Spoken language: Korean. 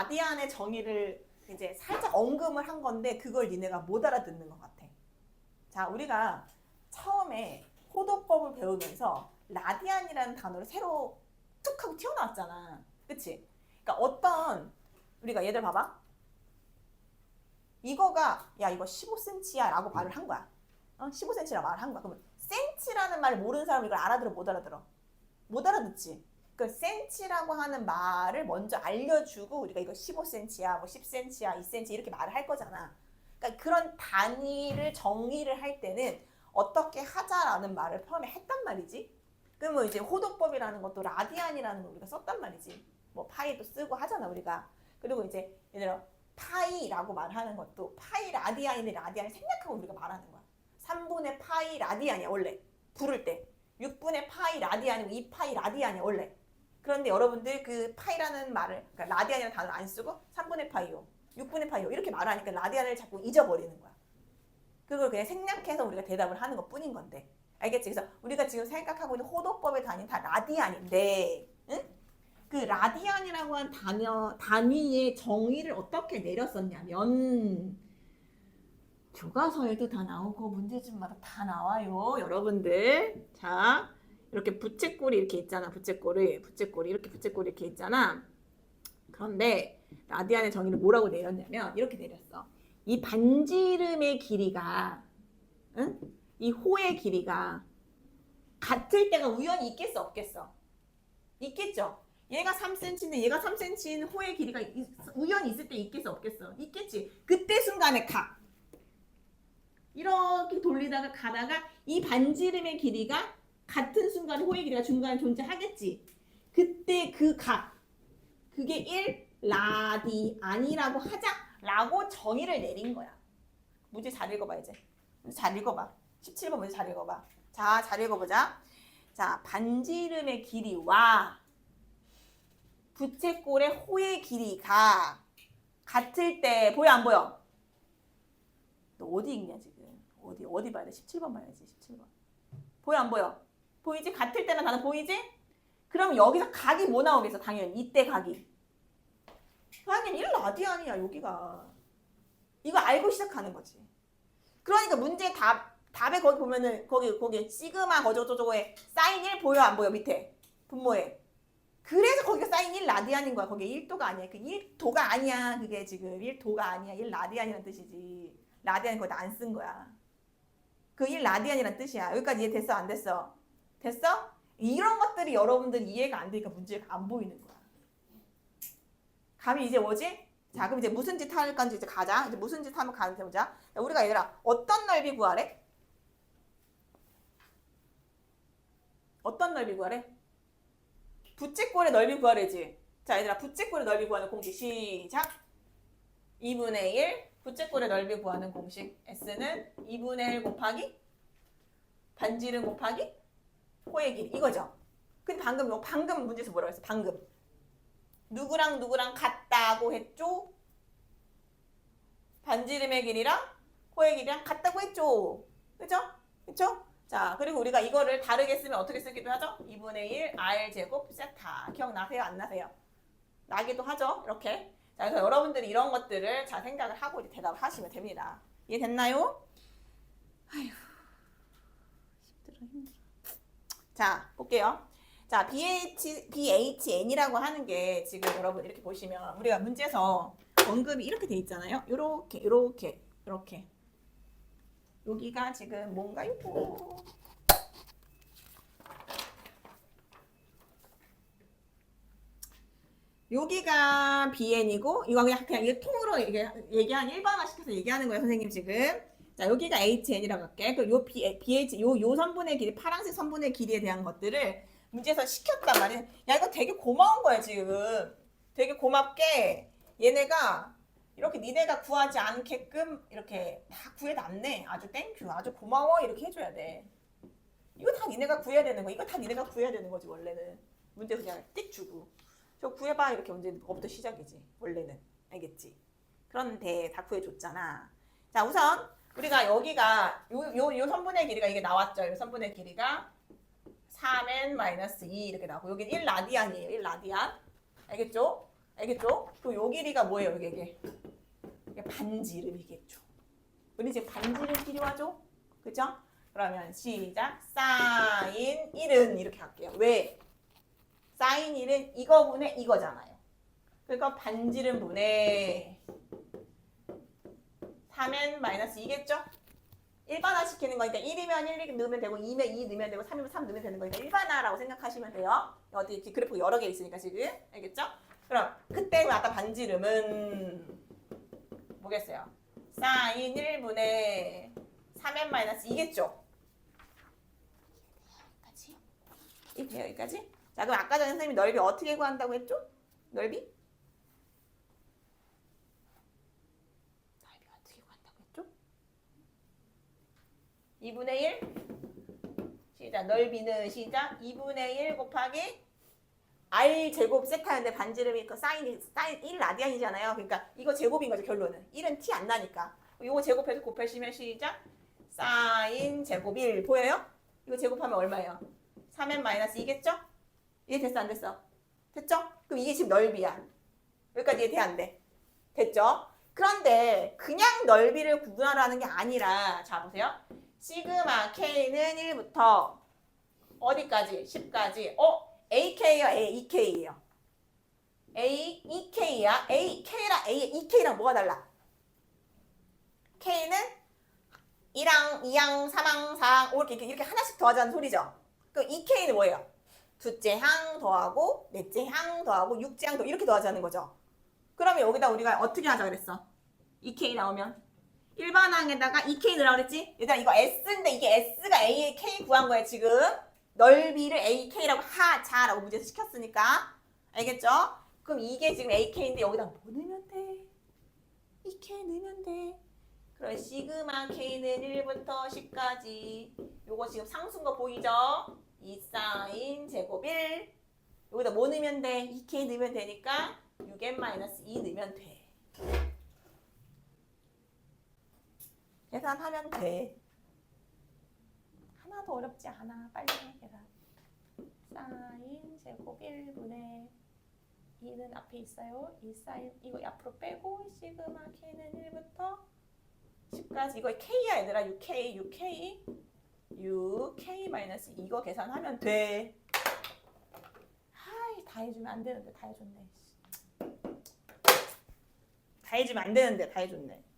라디안의 정의를 이제 살짝 언급을 한 건데 그걸 니네가 못 알아듣는 것 같아. 자, 우리가 처음에 호도법을 배우면서 라디안이라는 단어를 새로 툭 하고 튀어나왔잖아. 그치? 그러니까 어떤 우리가 얘들 봐봐. 이거가 야 이거 15cm야 라고 말을 한 거야. 어? 15cm라고 말을 한 거야. 그러면 센치라는 말을 모르는 사람은 이걸 알아들어 못 알아들어? 못 알아듣지. 그 센치라고 하는 말을 먼저 알려주고 우리가 이거 15cm야, 뭐 10cm야, 2cm 이렇게 말을 할 거잖아. 그러니까 그런 단위를 정의를 할 때는 어떻게 하자라는 말을 처음에 했단 말이지. 그러면 이제 호도법이라는 것도 라디안이라는 걸 우리가 썼단 말이지. 뭐 파이도 쓰고 하잖아 우리가. 그리고 이제 예를 들어 파이라고 말하는 것도 파이 라디안인데 라디안을 생략하고 우리가 말하는 거야. 3분의 파이 라디안이야 원래 부를 때. 6분의 파이 라디안이면 2파이 라디안이야 원래. 그런데 여러분들 그 파이라는 말을 그러니까 라디안이라는 단어를 안 쓰고 3분의 파이요, 6분의 파이요 이렇게 말하니까 라디안을 자꾸 잊어버리는 거야. 그걸 그냥 생략해서 우리가 대답을 하는 것 뿐인 건데. 알겠지? 그래서 우리가 지금 생각하고 있는 호도법의 단위는 다 라디안인데, 응? 그 라디안이라고 한 단어, 단위의 정의를 어떻게 내렸었냐면, 교과서에도 다 나오고 문제집마다 다 나와요, 여러분들. 자, 이렇게 부채꼴이 이렇게 있잖아, 부채꼴이. 부채꼴이, 이렇게 부채꼴이 이렇게 있잖아. 그런데 라디안의 정의를 뭐라고 내렸냐면, 이렇게 내렸어. 이 반지름의 길이가, 응? 이 호의 길이가 같을 때가 우연히 있겠어, 없겠어? 있겠죠? 얘가 3cm인데 얘가 3cm인 호의 길이가 이- 우연히 있을 때 있겠어, 없겠어? 있겠지. 그때 순간에 각. 이렇게 돌리다가 가다가 이 반지름의 길이가 같은 순간에 호의 길이가 중간에 존재하겠지. 그때 그 각. 그게 1 라디안이라고 하자라고 정의를 내린 거야. 문제 잘 읽어봐 이제. 잘 읽어봐. 17번 문제 잘 읽어봐. 자, 잘 읽어보자. 자, 반지름의 길이와 부채꼴의 호의 길이가 같을 때 보여 안 보여? 너 어디 읽냐 지금? 어디 어디 봐야 돼? 17번 봐야지. 17번. 보여 안 보여? 보이지? 같을 때는 단어 보이지? 그럼 여기서 각이 뭐 나오겠어? 당연히 이때 각이. 당연히 1 라디안이야 여기가. 이거 알고 시작하는 거지. 그러니까 문제 답 답에 거기 보면은 거기 거기 시그마 거저저저거에 사인 1 보여 안 보여 밑에 분모에. 그래서 거기가 사인 1 라디안인 거야. 거기 1도가 아니야. 그 1도가 아니야. 그게 지금 1도가 아니야. 1 라디안이라는 뜻이지. 라디안 거기다 안 쓴 거야. 그 1 라디안이라는 뜻이야. 여기까지 이해 됐어? 안 됐어? 됐어? 이런 것들이 여러분들 이해가 안 되니까 문제가 안 보이는 거야. 감이 이제 뭐지? 자, 그럼 이제 무슨 짓 할 건지 이제 가자. 이제 무슨 짓 하면 가는지 보자. 자, 우리가 얘들아 어떤 넓이 구하래? 어떤 넓이 구하래? 부채꼴의 넓이 구하래지. 자, 얘들아 부채꼴의 넓이 구하는 공식 시작. 2분의 1 부채꼴의 넓이 구하는 공식 S는 2분의 1 곱하기 반지름 곱하기 호의 길이 이거죠. 근데 방금 뭐 방금 문제에서 뭐라고 했어? 방금 누구랑 누구랑 같다고 했죠? 반지름의 길이랑 호의 길이랑 같다고 했죠. 그죠? 그죠? 자, 그리고 우리가 이거를 다르게 쓰면 어떻게 쓰기도 하죠? 2분의 1 r 제곱 세타. 기억나세요? 안 나세요? 나기도 하죠. 이렇게. 자, 그래서 여러분들이 이런 것들을 잘 생각을 하고 대답을 하시면 됩니다. 이해됐나요? 아휴. 힘들어, 힘들어. 자, 볼게요. 자, BH, BHN이라고 하는 게 지금 여러분 이렇게 보시면 우리가 문제에서 언급이 이렇게 돼 있잖아요. 요렇게, 요렇게, 요렇게. 여기가 지금 뭔가요? 여기가 BN이고 이거 그냥 그냥 통으로 이게 얘기한 일반화 시켜서 얘기하는 거예요, 선생님 지금. 자, 여기가 HN이라고 할게. 그요 BH 요, 요 선분의 길이 파란색 선분의 길이에 대한 것들을 문제에서 시켰단 말이야. 야, 이거 되게 고마운 거야, 지금. 되게 고맙게 얘네가 이렇게 니네가 구하지 않게끔 이렇게 다 구해놨네. 아주 땡큐. 아주 고마워. 이렇게 해줘야 돼. 이거 다 니네가 구해야 되는 거. 이거 다 니네가 구해야 되는 거지, 원래는. 문제 그냥 띡 주고. 저 구해봐. 이렇게 문제 거부터 시작이지, 원래는. 알겠지? 그런데 다 구해줬잖아. 자, 우선 우리가 여기가 요, 요, 요 선분의 길이가 이게 나왔죠. 요 선분의 길이가 3n 마이너스 2 이렇게 나오고 여기는 1 라디안이에요. 1 라디안. 알겠죠? 알겠죠? 그리고 요 길이가 뭐예요, 이게? 이게, 이게 반지름이겠죠. 우리 지금 반지름 필요하죠? 그죠? 그러면 시작. 사인 1은 이렇게 할게요. 왜? 사인 1은 이거 분의 이거잖아요. 그러니까 반지름 분의 3n 마이너스 2겠죠? 일반화 시키는 거니까 1이면 1 넣으면 되고 2면 2 넣으면 되고 3이면 3 넣으면 되는 거니까 일반화라고 생각하시면 돼요. 어디 이렇게 그래프 여러 개 있으니까 지금 알겠죠? 그럼 그때 아까 반지름은 뭐겠어요? 사인 1분의 3n 마이너스 2겠죠? 여기까지? 여기까지? 자 그럼 아까 전에 선생님이 넓이 어떻게 구한다고 했죠? 넓이 어떻게 구한다고 했죠? 2분의 1 시작 넓이는 시작 2분의 1 곱하기 r 제곱 세타인데 반지름이 그 사인이 사인 1 라디안이잖아요. 그러니까 이거 제곱인 거죠 결론은 1은 티 안 나니까 이거 제곱해서 곱하시면 시작 사인 제곱 1 보여요? 이거 제곱하면 얼마예요? 3n 마이너스 2겠죠? 이해 됐어 안 됐어? 됐죠? 그럼 이게 지금 넓이야. 여기까지 이해 돼 안 돼? 됐죠? 그런데 그냥 넓이를 구분하라는 게 아니라 자 보세요. 시그마 k는 1부터 어디까지? 10까지. 어? AK요, A, EK예요. A, EK야. A, K랑 A, EK랑 뭐가 달라? K는 1항, 2항, 3항, 4항, 이렇게, 이렇게, 하나씩 더하자는 소리죠. 그럼 EK는 뭐예요? 두째 항 더하고, 넷째 항 더하고, 육째 항 더, 이렇게 더하자는 거죠. 그러면 여기다 우리가 어떻게 하자 그랬어? EK 나오면? 일반항에다가 EK 넣으라고 그랬지? 일단 이거 S인데 이게 S가 A의 K 구한 거야 지금. 넓이를 AK라고 하자라고 문제에서 시켰으니까. 알겠죠? 그럼 이게 지금 AK인데 여기다 뭐 넣으면 돼? EK 넣으면 돼. 그럼 시그마 K는 1부터 10까지. 요거 지금 상수인 거 보이죠? 2 사인 제곱 1. 여기다 뭐 넣으면 돼? EK 넣으면 되니까 6n 마이너스 2 넣으면 돼. 계산하면 돼. 하나도 어렵지 않아. 빨리 해, 계산. 사인 제곱 1분의 2는 앞에 있어요. 2 사인 이거 앞으로 빼고 시그마 k는 1부터 10까지 이거 k야 얘들아 6k 6k 6k 마이너스 이거 계산하면 돼. 하이 다 해주면 안 되는데 다 해줬네. 다 해주면 안 되는데 다 해줬네.